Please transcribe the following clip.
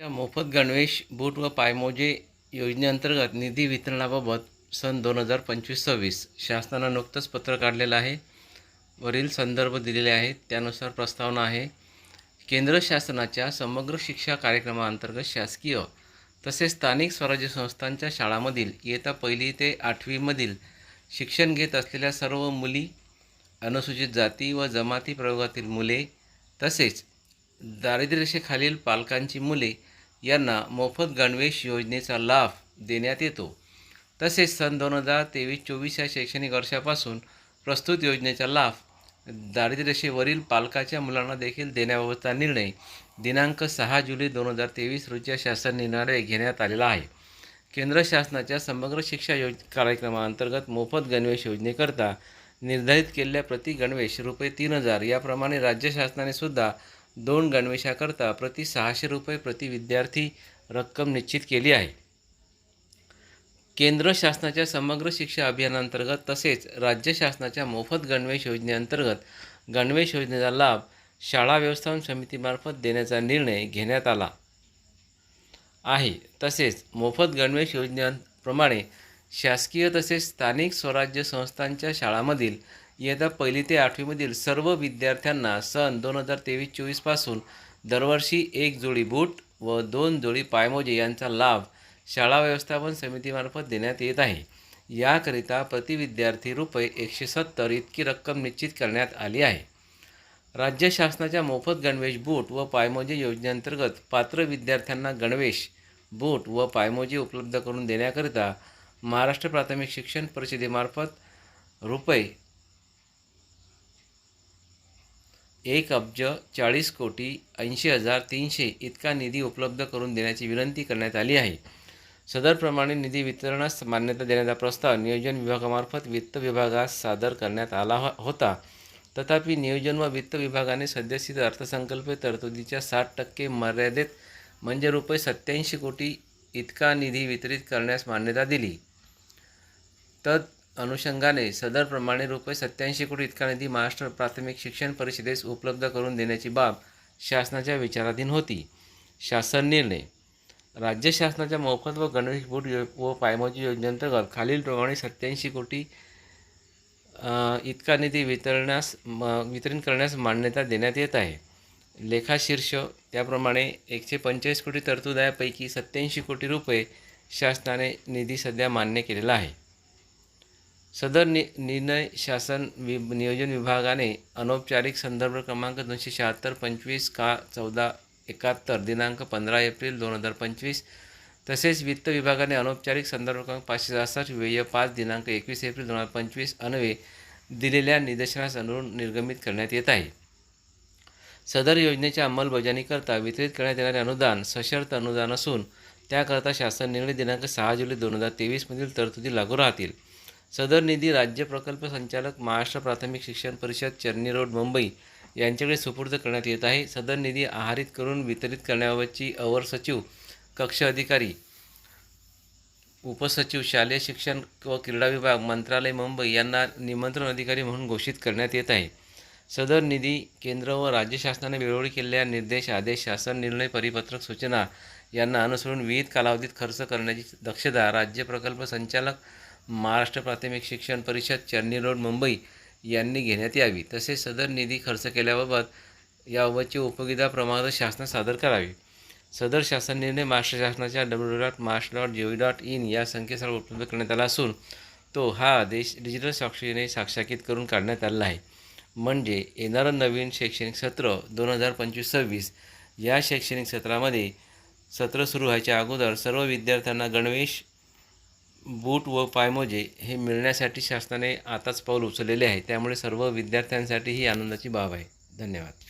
या मोफत गणवेश बूट व पायमोजे योजनेअंतर्गत निधी वितरणाबाबत सन दोन हजार पंचवीस सव्वीस शासनानं नुकतंच पत्र काढलेलं आहे. वरील संदर्भ दिलेले आहेत. त्यानुसार प्रस्तावना आहे. केंद्र शासनाच्या समग्र शिक्षा कार्यक्रमाअंतर्गत शासकीय तसेच स्थानिक स्वराज्य संस्थांच्या शाळांमधील इयत्ता पहिली ते आठवीमधील शिक्षण घेत असलेल्या सर्व मुली अनुसूचित जाती व जमाती प्रयोगातील मुले तसेच दारिद्र्यरेषेखालील पालकांची मुले यांना मोफत गणवेश योजनेचा लाभ देण्यात येतो. तसेच सन दोन हजार तेवीस चोवीस या शैक्षणिक वर्षापासून प्रस्तुत योजनेचा लाभ दारिद्र्यरेषेवरील पालकाच्या मुलांना देखील देण्याबाबतचा निर्णय दिनांक सहा जुलै दोन हजार तेवीस रोजीच्या शासन निर्णयाद्वारे घेण्यात आलेला आहे. केंद्र शासनाच्या समग्र शिक्षा योज कार्यक्रमाअंतर्गत मोफत गणवेश योजनेकरता निर्धारित केलेल्या प्रति गणवेश रुपये तीन हजार याप्रमाणे राज्य शासनाने सुद्धा दोन गणवेशाकरता प्रति सहाशे रुपये प्रति विद्यार्थी रक्कम निश्चित केली आहे. केंद्र शासनाच्या समग्र शिक्षा अभियानांतर्गत तसेच राज्य शासनाच्या मोफत गणवेश योजनेअंतर्गत गणवेश योजनेचा लाभ शाळा व्यवस्थापन समितीमार्फत देण्याचा निर्णय घेण्यात आला आहे. तसेच मोफत गणवेश योजनेप्रमाणे शासकीय तसेच स्थानिक स्वराज्य संस्थांच्या शाळांमधील इयत्ता पहिली ते आठवीमधील सर्व विद्यार्थ्यांना सन दोन हजार तेवीस चोवीसपासून दरवर्षी एक जोडी बूट व दोन जोडी पायमोजे यांचा लाभ शाळा व्यवस्थापन समितीमार्फत देण्यात येत आहे. याकरिता प्रति विद्यार्थी रुपये एकशे सत्तर इतकी रक्कम निश्चित करण्यात आली आहे. राज्य शासनाच्या मोफत गणवेश बूट व पायमोजे योजनेअंतर्गत पात्र विद्यार्थ्यांना गणवेश बूट व पायमोजे उपलब्ध करून देण्याकरिता महाराष्ट्र प्राथमिक शिक्षण परिषदेमार्फत रुपये एक अब्ज चाळीस कोटी ऐंशी हजार तीनशे इतका निधी उपलब्ध करून देण्याची विनंती करण्यात आली आहे. सदरप्रमाणे निधी वितरणास मान्यता देण्याचा प्रस्ताव नियोजन विभागामार्फत वित्त विभागास सादर करण्यात आला हो-, होता. तथापि नियोजन व वित्त विभागाने सद्यस्थित अर्थसंकल्पीय तरतुदीच्या साठ टक्के मर्यादेत म्हणजे रुपये सत्याऐंशी कोटी इतका निधी वितरित करण्यास मान्यता दिली. तत् अनुषंगाने सदरप्रमाणे रुपये सत्याऐंशी कोटी इतका निधी महाराष्ट्र प्राथमिक शिक्षण परिषदेस उपलब्ध करून देण्याची बाब शासनाच्या विचाराधीन होती. शासन निर्णय. राज्य शासनाच्या मोफत व गणवेश बूट यो व पायमोजी योजनेअंतर्गत खालीलप्रमाणे सत्याऐंशी कोटी इतका निधी वितरण्यास म वितरण करण्यास मान्यता देण्यात येत आहे. लेखाशीर्ष त्याप्रमाणे एकशे पंचेचाळीस कोटी तरतुदायापैकी सत्याऐंशी कोटी रुपये शासनाने निधी सध्या मान्य केलेला आहे. सदर नि निर्णय शासन वि नियोजन विभागाने अनौपचारिक संदर्भ क्रमांक दोनशे शहात्तर पंचवीस का चौदा एकाहत्तर दिनांक पंधरा एप्रिल दोन हजार पंचवीस तसेच वित्त विभागाने अनौपचारिक संदर्भ क्रमांक पाचशे सहासष्ट व्यय पाच दिनांक एकवीस एप्रिल दोन हजार पंचवीस अन्वे दिलेल्या निदर्शनास अनुरून निर्गमित करण्यात येत आहे. सदर योजनेच्या अंमलबजावणीकरता वितरित करण्यात येणारे अनुदान सशर्त अनुदान असून त्याकरता शासन निर्णय दिनांक सहा जुलै दोन हजार तेवीसमधील तरतुदी लागू राहतील. सदर निधी राज्य प्रकल्प संचालक महाराष्ट्र प्राथमिक शिक्षण परिषद चर्नी रोड मुंबई यांच्याकडे सुपूर्द करण्यात येत आहे. सदर निधी आहारित करून वितरित करण्याबाबतची अवर सचिव कक्ष अधिकारी उपसचिव शालेय शिक्षण व क्रीडा विभाग मंत्रालय मुंबई यांना निमंत्रण अधिकारी म्हणून घोषित करण्यात येत आहे. सदर निधी केंद्र व राज्य शासनाने वेळोवेळी केलेल्या निर्देश आदेश शासन निर्णय परिपत्रक सूचना यांना अनुसरून विविध कालावधीत खर्च करण्याची दक्षता राज्य प्रकल्प संचालक महाराष्ट्र प्राथमिक शिक्षण परिषद चर्नी रोड मुंबई यांनी घेण्यात यावी. तसेच सदर निधी खर्च केल्याबाबत याबाबतची उपयोगिता प्रमाणपत्र शासनास सादर करावे. सदर शासन निर्णय महाराष्ट्र शासनाच्या W dot Maharashtra dot G dot in या संकेतस्थळावर उपलब्ध करण्यात आला असून तो हा आदेश डिजिटल साक्षीने साक्षाकित करून काढण्यात आलेला आहे. म्हणजे येणारं नवीन शैक्षणिक सत्र दोन हजार पंचवीस सव्वीस या शैक्षणिक सत्रामध्ये सत्र सुरू व्हायच्या अगोदर सर्व विद्यार्थ्यांना गणवेश बूट व पायमोजे हे मिळण्यासाठी शासनाने आताच पाऊल उचललेले आहे. त्यामुळे सर्व विद्यार्थ्यांसाठी ही आनंदाची बाब आहे. धन्यवाद.